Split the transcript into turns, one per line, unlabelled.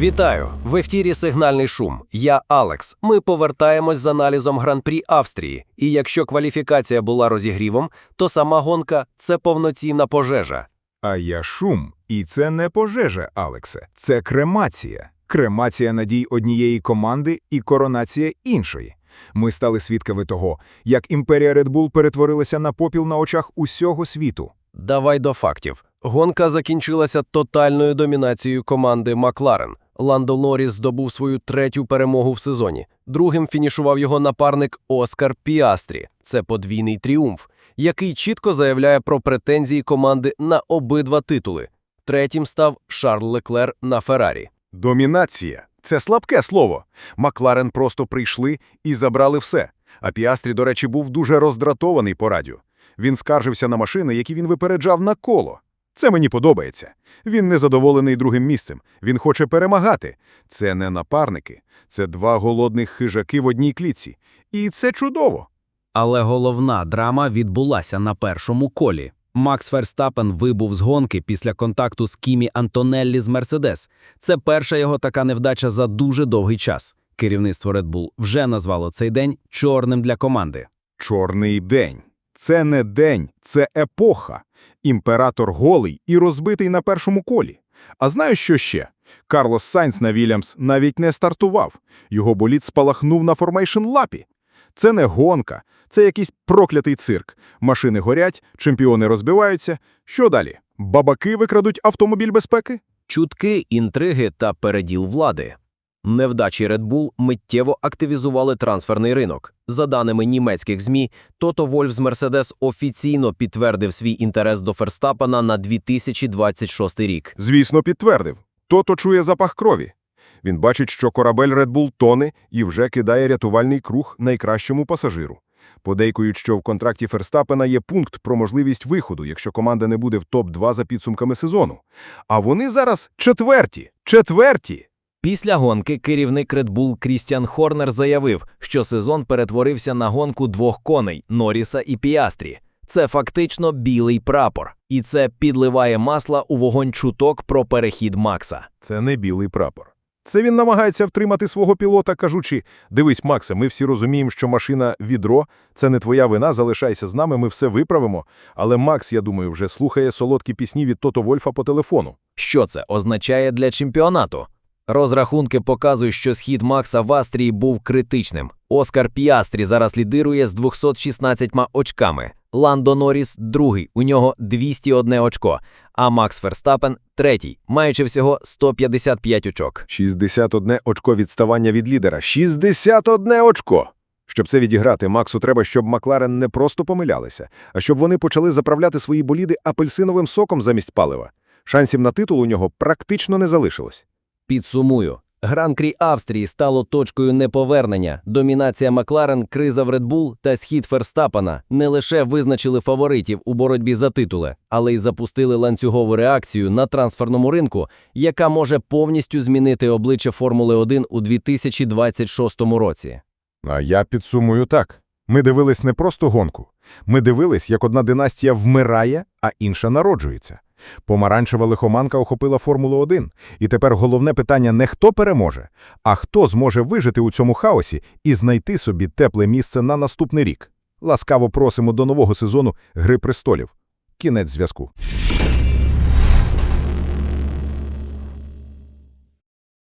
Вітаю! В ефірі Сигнальний шум. Я Алекс. Ми повертаємось з аналізом гран-прі Австрії. І якщо кваліфікація була розігрівом, то сама гонка це повноцінна пожежа.
А я шум. І це не пожежа, Алексе. Це кремація. Кремація надій однієї команди і коронація іншої. Ми стали свідками того, як імперія Red Bull перетворилася на попіл на очах усього світу.
Давай до фактів. Гонка закінчилася тотальною домінацією команди Макларен. Ландо Норріс здобув свою третю перемогу в сезоні. Другим фінішував його напарник Оскар Піастрі. Це подвійний тріумф, який чітко заявляє про претензії команди на обидва титули. Третім став Шарль Леклер на Феррарі.
Домінація це слабке слово. Макларен просто прийшли і забрали все. А Піастрі, до речі, був дуже роздратований по радіо. Він скаржився на машини, які він випереджав на коло. Це мені подобається. Він незадоволений другим місцем. Він хоче перемагати. Це не напарники, це два голодних хижаки в одній клітці. І це чудово.
Але головна драма відбулася на першому колі. Макс Ферстапен вибув з гонки після контакту з Кімі Антонеллі з Мерседес. Це перша його така невдача за дуже довгий час. Керівництво Red Bull вже назвало цей день чорним для команди.
Чорний день. Це не день, це епоха. Імператор голий і розбитий на першому колі. А знаєш, що ще? Карлос Сайнс на Вільямс навіть не стартував. Його боліт спалахнув на формейшн лапі. Це не гонка, це якийсь проклятий цирк. Машини горять, чемпіони розбиваються. Що далі? Бабаки викрадуть автомобіль безпеки?
Чутки, інтриги та переділ влади. Невдачі Red Bull миттєво активізували трансферний ринок. За даними німецьких ЗМІ, Тото Вольф з Мерседес офіційно підтвердив свій інтерес до Ферстапена на 2026 рік.
Звісно, підтвердив. Тото чує запах крові. Він бачить, що корабель Red Bull тоне і вже кидає рятувальний круг найкращому пасажиру. Подейкують, що в контракті Ферстапена є пункт про можливість виходу, якщо команда не буде в топ-2 за підсумками сезону. А вони зараз четверті. Четверті!
Після гонки керівник Red Bull Крістіан Хорнер заявив, що сезон перетворився на гонку двох коней Норріса і Піастрі. Це фактично білий прапор, і це підливає масла у вогонь чуток про перехід Макса.
Це не білий прапор. Це він намагається втримати свого пілота, кажучи: дивись, Максе, ми всі розуміємо, що машина відро, це не твоя вина, залишайся з нами, ми все виправимо. Але Макс, я думаю, вже слухає солодкі пісні від Тото Вольфа по телефону.
Що це означає для чемпіонату? Розрахунки показують, що схід Макса в Астрії був критичним. Оскар Піастрі зараз лідирує з 216 очками. Ландо Норріс – другий, у нього 201 очко, а Макс Ферстапен – третій, маючи всього 155 очок.
61 очко відставання від лідера. 61 очко! Щоб це відіграти, Максу треба, щоб Макларен не просто помилялися, а щоб вони почали заправляти свої боліди апельсиновим соком замість палива. Шансів на титул у нього практично не залишилось.
Підсумую. Гран-крі Австрії стало точкою неповернення. Домінація Макларен, криза в Bull та схід Ферстапена не лише визначили фаворитів у боротьбі за титули, але й запустили ланцюгову реакцію на трансферному ринку, яка може повністю змінити обличчя Формули 1 у 2026 році.
А я підсумую так. Ми дивились не просто гонку. Ми дивились, як одна династія вмирає, а інша народжується. Помаранчева лихоманка охопила Формулу-1, і тепер головне питання не хто переможе, а хто зможе вижити у цьому хаосі і знайти собі тепле місце на наступний рік. Ласкаво просимо до нового сезону Гри престолів. Кінець зв'язку.